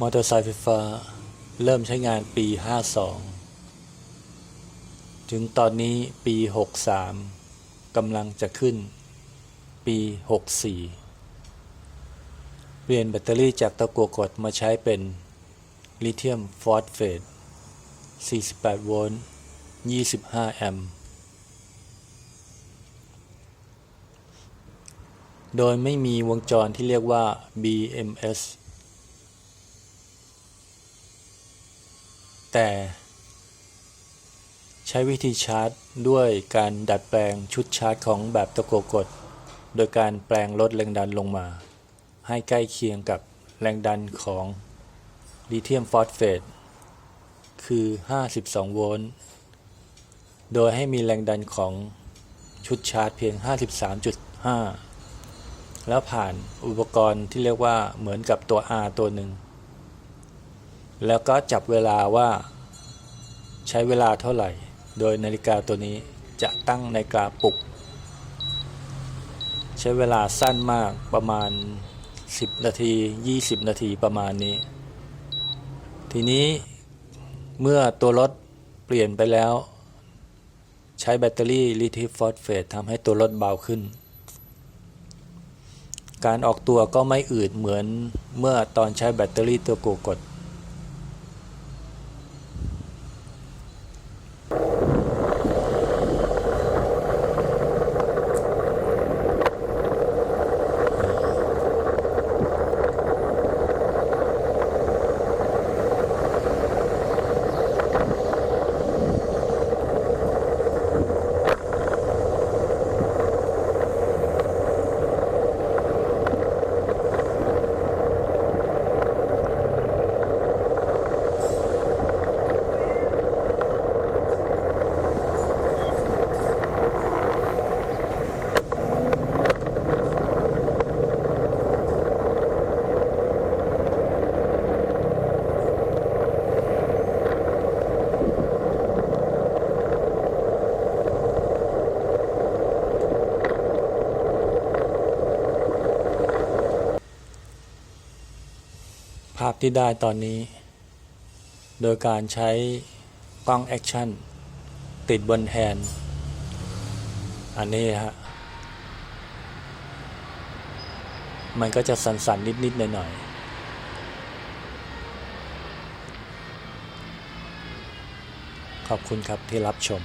มอเตอร์ไซค์ไฟฟ้า เริ่มใช้งานปี 52 ถึงตอนนี้ปี 63กำลังจะขึ้น ปี 64 เปลี่ยนแบตเตอรี่จากตะกั่วกดมาใช้เป็น ลิเธียมฟอสเฟต 48 โวลต์ 25 แอมป์ โดยไม่มีวงจรที่เรียกว่า BMS แต่ใช้วิธีชาร์จด้วยการดัดแปลงชุดชาร์จของแบบตะโกกด โดยการแปลงลดแรงดันลงมา ให้ใกล้เคียงกับแรงดันของลิเธียมฟอสเฟตคือ 52 โวลต์ โดยให้มีแรงดันของชุดชาร์จเพียง 53.5 แล้วผ่านอุปกรณ์ที่เรียกว่าเหมือนกับตัว R ตัวหนึ่ง แล้วก็จับเวลาว่าใช้เวลาเท่าไหร่ โดยนาฬิกาตัวนี้จะตั้งในกาปลุก ใช้เวลาสั้นมากประมาณ 10 นาที 20 นาทีประมาณนี้ ทีนี้เมื่อตัวรถเปลี่ยนไปแล้ว ใช้แบตเตอรี่ลิเธียมฟอสเฟตทำให้ตัวรถเบาขึ้น การออกตัวก็ไม่อืดเหมือนเมื่อตอนใช้แบตเตอรี่ตัวโกกด ภาพที่ได้ตอนนี้ โดยการใช้กล้องแอคชั่น ติดบนแฮนด์อันนี้ฮะ มันก็จะสั่นๆ นิด ๆ หน่อย ๆขอบคุณครับที่รับชม